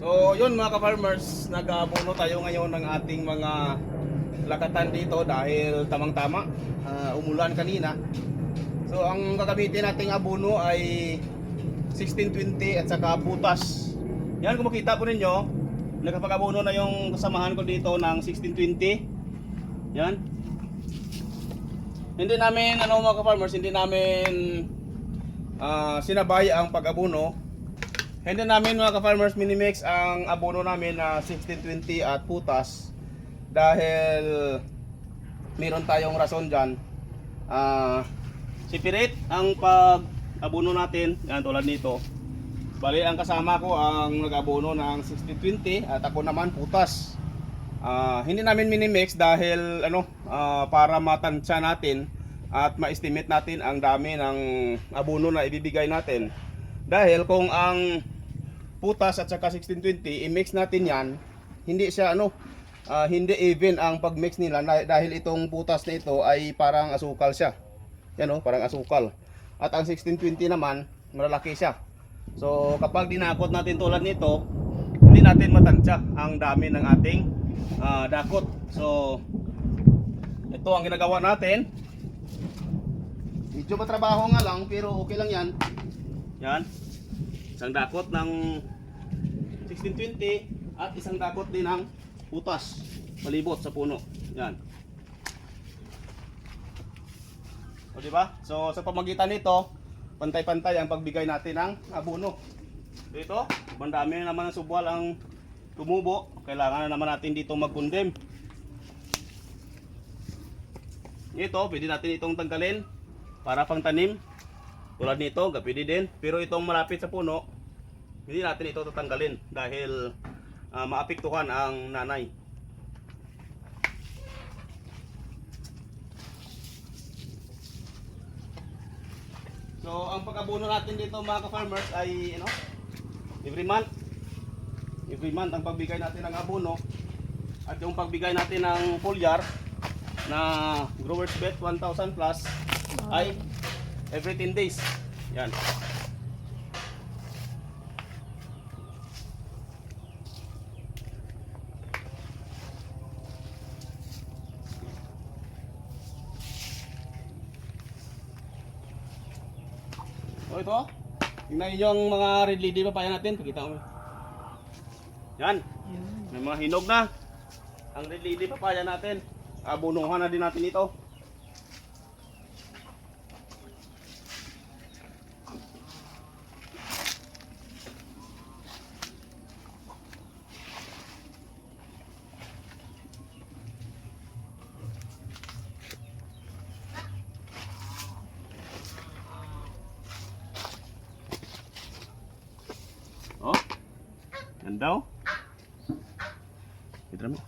So, yun mga ka-farmers, nag-abono tayo ngayon ng ating mga lakatan dito dahil tamang-tama, ah, umulan kanina. So, ang gagamitin nating abono ay 1620 at saka butas. Yan, kung makita po ninyo, nakapag-abono na yung kasamahan ko dito ng 1620. Yan. Hindi namin, ano mga ka-farmers, hindi namin ah, sinabay ang pag-abono hindi namin mga ka-farmers minimix ang abono namin na 1620 at putas dahil meron tayong rason dyan. Ah, separate ang pag-abono natin, yan tulad nito. Bali ang kasama ko ang nag-abono ng 1620 at ako naman putas. Ah, hindi namin minimix dahil ano ah, para matansya natin at ma-estimate natin ang dami ng abono na ibibigay natin. Dahil kung ang putas at saka 1620 i-mix natin 'yan, hindi siya ano ah, hindi even ang pag-mix nila dahil itong putas na ito ay parang asukal siya. Yan oh, parang asukal. At ang 1620 naman, malalaki siya. So kapag dinakot natin tulad nito, hindi natin matansya ang dami ng ating ah, dakot. So ito ang ginagawa natin. Medyo matrabaho nga lang pero okay lang yan. Yan. Isang dakot ng 1620 at isang dakot din ng putas malibot sa puno. Yan. O di ba? So sa pamagitan nito, pantay-pantay ang pagbigay natin ng abono. Dito, bandami na naman ng subwal ang tumubo. Kailangan na naman natin dito magkundem. Ito, pwede natin itong tanggalin para pang tanim. Tulad nito, pwede din. Pero itong malapit sa puno, hindi natin ito tatanggalin dahil ah, maapektuhan ang nanay. So, ang pag-abono natin dito mga ka-farmers ay ano, every month. Every month ang pagbigay natin ng abono at yung pagbigay natin ng foliar na growers bet 1000 plus ay every 10 days. Yan. O ito, tingnan niyo yung mga red lady papaya natin. Pakita mo. Yan. May mga hinog na. Ang red lady papaya natin. Abunuhan na din natin ito. Daw. Ito mo.